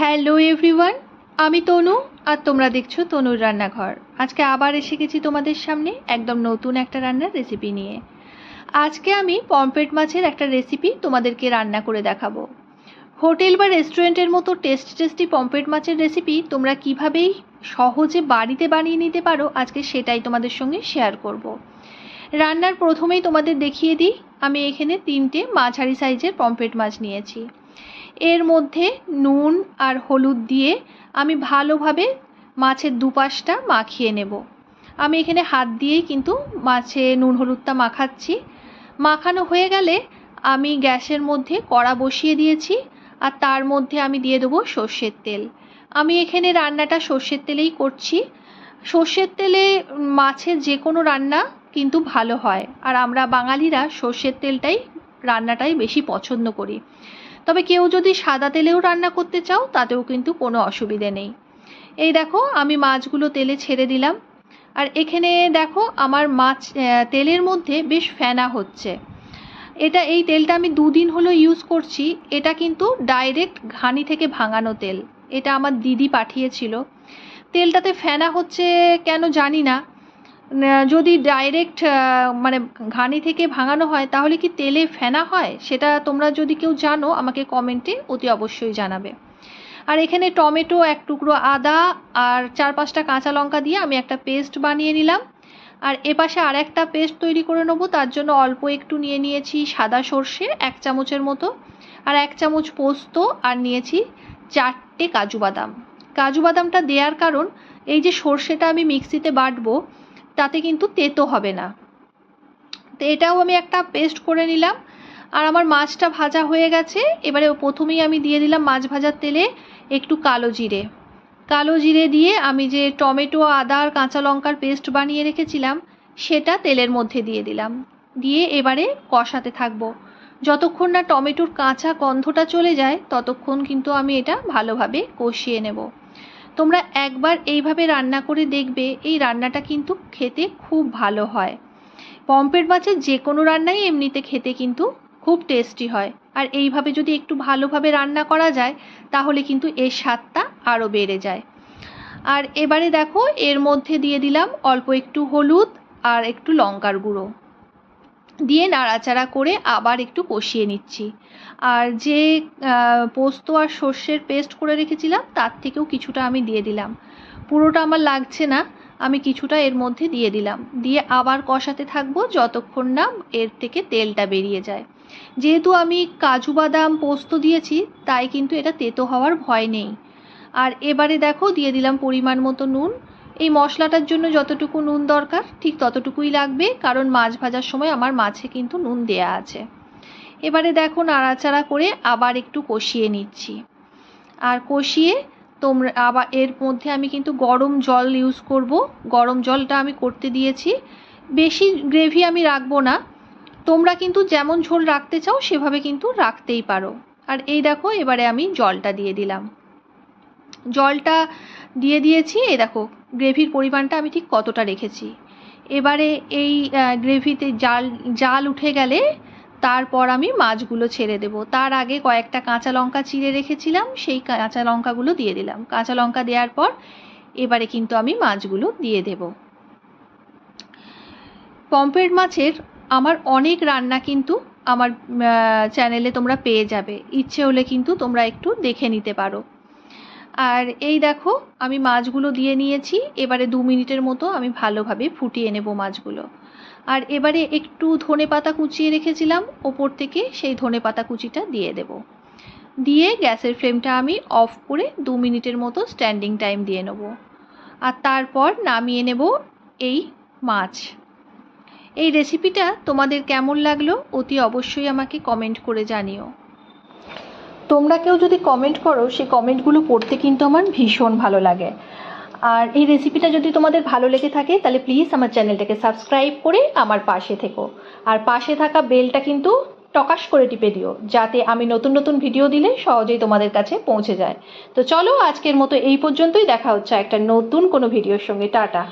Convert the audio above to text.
Hello everyone, আমি তনু আর তোমরা দেখছ তনুর রান্নাঘর। আজকে আবার এসে গেছি তোমাদের সামনে একদম নতুন একটা রান্নার রেসিপি নিয়ে। আজকে আমি পমফ্রেট মাছের একটা রেসিপি তোমাদেরকে রান্না করে দেখাবো। হোটেল বা রেস্টুরেন্টের মতো টেস্টি টেস্টি পমফ্রেট মাছের রেসিপি তোমরা কিভাবেই সহজে বাড়িতে বানিয়ে নিতে পারো আজকে সেটাই তোমাদের সঙ্গে শেয়ার করব। রান্নার প্রথমেই তোমাদের দেখিয়ে দিই, আমি এখানে তিনটে মাঝারি সাইজের পমফ্রেট মাছ নিয়েছি। এর মধ্যে নুন আর হলুদ দিয়ে আমি ভালোভাবে মাছের দুপাশটা মাখিয়ে নেব। আমি এখানে হাত দিয়েই কিন্তু মাছে নুন হলুদটা মাখাচ্ছি। মাখানো হয়ে গেলে আমি গ্যাসের মধ্যে কড়া বসিয়ে দিয়েছি আর তার মধ্যে আমি দিয়ে দেবো সর্ষের তেল। আমি এখানে রান্নাটা সর্ষের তেলেই করছি। সর্ষের তেলে মাছের যে কোনো রান্না কিন্তু ভালো হয়। আর আমরা বাঙালিরা সর্ষের তেলটাই, রান্নাটাই বেশি পছন্দ করি। তবে কেউ যদি সাদা তেলেও রান্না করতে চাও, তাতেও কিন্তু কোনো অসুবিধে নেই। এই দেখো, আমি মাছগুলো তেলে ছেড়ে দিলাম। আর এখানে দেখো, আমার মাছ তেলের মধ্যে বেশ ফেনা হচ্ছে। এটা, এই তেলটা আমি দুদিন হলো ইউজ করছি। এটা কিন্তু ডাইরেক্ট ঘানি থেকে ভাঙানো তেল। এটা আমার দিদি পাঠিয়েছিল। তেলটাতে ফেনা হচ্ছে কেন জানি না। যদি ডাইরেক্ট মানে ঘানি থেকে ভাঙানো হয়, তাহলে কি তেলে ফেনা হয়? সেটা তোমরা যদি কেউ জানো, আমাকে কমেন্টে অতি অবশ্যই জানাবে। আর এখানে টমেটো এক টুকরো আদা আর চার পাঁচটা কাঁচা লঙ্কা দিয়ে আমি একটা পেস্ট বানিয়ে নিলাম। আর এপাশে আর একটা পেস্ট তৈরি করে নেব, তার জন্য অল্প একটু নিয়ে নিয়েছি সাদা সর্ষে, এক চামচের মতো। আর এক চামচ পোস্ত, আর নিয়েছি চারটে কাজু বাদাম। কাজু বাদামটা দেওয়ার কারণ, এই যে সর্ষেটা আমি মিক্সিতে বাটবো তাতে কিন্তু তেতো হবে না। তো এটাও আমি একটা পেস্ট করে নিলাম। আর আমার মাছটা ভাজা হয়ে গেছে। এবারে প্রথমেই আমি দিয়ে দিলাম মাছ ভাজার তেলে একটু কালো জিরে। কালো জিরে দিয়ে আমি যে টমেটো, আদা আর কাঁচা লঙ্কার পেস্ট বানিয়ে রেখেছিলাম, সেটা তেলের মধ্যে দিয়ে দিলাম। দিয়ে এবারে কষাতে থাকব। যতক্ষণ না টমেটোর কাঁচা গন্ধটা চলে যায়, ততক্ষণ কিন্তু আমি এটা ভালোভাবে কষিয়ে নেব। তোমরা একবার এইভাবে রান্না করে দেখবে, এই রান্নাটা কিন্তু খেতে খুব ভালো হয়। পম্পের মাছের যে কোনো রান্নাই এমনিতে খেতে কিন্তু খুব টেস্টি হয়। আর এইভাবে যদি একটু ভালোভাবে রান্না করা যায়, তাহলে কিন্তু এর স্বাদটা আরও বেড়ে যায়। আর এবারে দেখো, এর মধ্যে দিয়ে দিলাম অল্প একটু হলুদ আর একটু লঙ্কার গুঁড়ো। দিয়ে নাড়াচাড়া করে আবার একটু কষিয়ে নিচ্ছি। আর যে পোস্ত আর সর্ষের পেস্ট করে রেখেছিলাম, তার থেকেও কিছুটা আমি দিয়ে দিলাম। পুরোটা আমার লাগছে না, আমি কিছুটা এর মধ্যে দিয়ে দিলাম। দিয়ে আবার কষাতে থাকব যতক্ষণ না এর থেকে তেলটা বেরিয়ে যায়। যেহেতু আমি কাজু বাদাম পোস্ত দিয়েছি, তাই কিন্তু এটা তেতো হওয়ার ভয় নেই। আর এবারে দেখো, দিয়ে দিলাম পরিমাণ মতো নুন। এই মশলাটার জন্য যতটুকু নুন দরকার, ঠিক ততটুকুই লাগবে, কারণ মাছ ভাজার সময় আমার মাছে কিন্তু নুন দেয়া আছে। এবারে দেখো নাড়াচাড়া করে আবার একটু কষিয়ে নিচ্ছি। আর কষিয়ে তোমরা আবার এর মধ্যে আমি কিন্তু গরম জল ইউজ করব। গরম জলটা আমি করতে দিয়েছি। বেশি গ্রেভি আমি রাখব না। তোমরা কিন্তু যেমন ঝোল রাখতে চাও, সেভাবে কিন্তু রাখতেই পারো। আর এই দেখো, এবারে আমি জলটা দিয়ে দিলাম। জলটা দিয়ে দিয়েছি। এই দেখো, গ্রেভির পরিমাণটা আমি ঠিক কতটা রেখেছি। এবারে এই গ্রেভিতে জাল জাল উঠে গেলে তারপর আমি মাছগুলো ছেড়ে দেব। তার আগে কয়েকটা কাঁচা লঙ্কা চিড়ে রেখেছিলাম, সেই কাঁচা লঙ্কাগুলো দিয়ে দিলাম। কাঁচা লঙ্কা দেওয়ার পর এবারে কিন্তু আমি মাছগুলো দিয়ে দেব। পম্পেট মাছের আমার অনেক রান্না কিন্তু আমার চ্যানেলে তোমরা পেয়ে যাবে। ইচ্ছে হলে কিন্তু তোমরা একটু দেখে নিতে পারো। আর এই দেখো, আমি মাছগুলো দিয়ে নিয়েছি। এবারে দু মিনিটের মতো আমি ভালোভাবে ফুটিয়ে নেব মাছগুলো। আর এবারে একটু ধনে পাতা কুচিয়ে রেখেছিলাম, ওপর থেকে সেই ধনে পাতা কুচিটা দিয়ে দেব। দিয়ে গ্যাসের ফ্লেমটা আমি অফ করে দু মিনিটের মতো স্ট্যান্ডিং টাইম দিয়ে নেব। আর তারপর নামিয়ে নেব এই মাছ। এই রেসিপিটা তোমাদের কেমন লাগল অতি অবশ্যই আমাকে কমেন্ট করে জানিও। তোমরা কেউ যদি কমেন্ট করো, সেই কমেন্টগুলো পড়তে কিন্তু আমার ভীষণ ভালো লাগে। আর এই রেসিপিটা যদি তোমাদের ভালো লেগে থাকে, তাহলে প্লিজ আমার চ্যানেলটাকে সাবস্ক্রাইব করে আমার পাশে থেকো। আর পাশে থাকা বেলটা কিন্তু টকাশ করে টিপে দিও, যাতে আমি নতুন নতুন ভিডিও দিলে সহজেই তোমাদের কাছে পৌঁছে যায়। তো চলো আজকের মতো এই পর্যন্তই, দেখা হচ্ছে একটা নতুন কোনো ভিডিওর সঙ্গে। টাটা।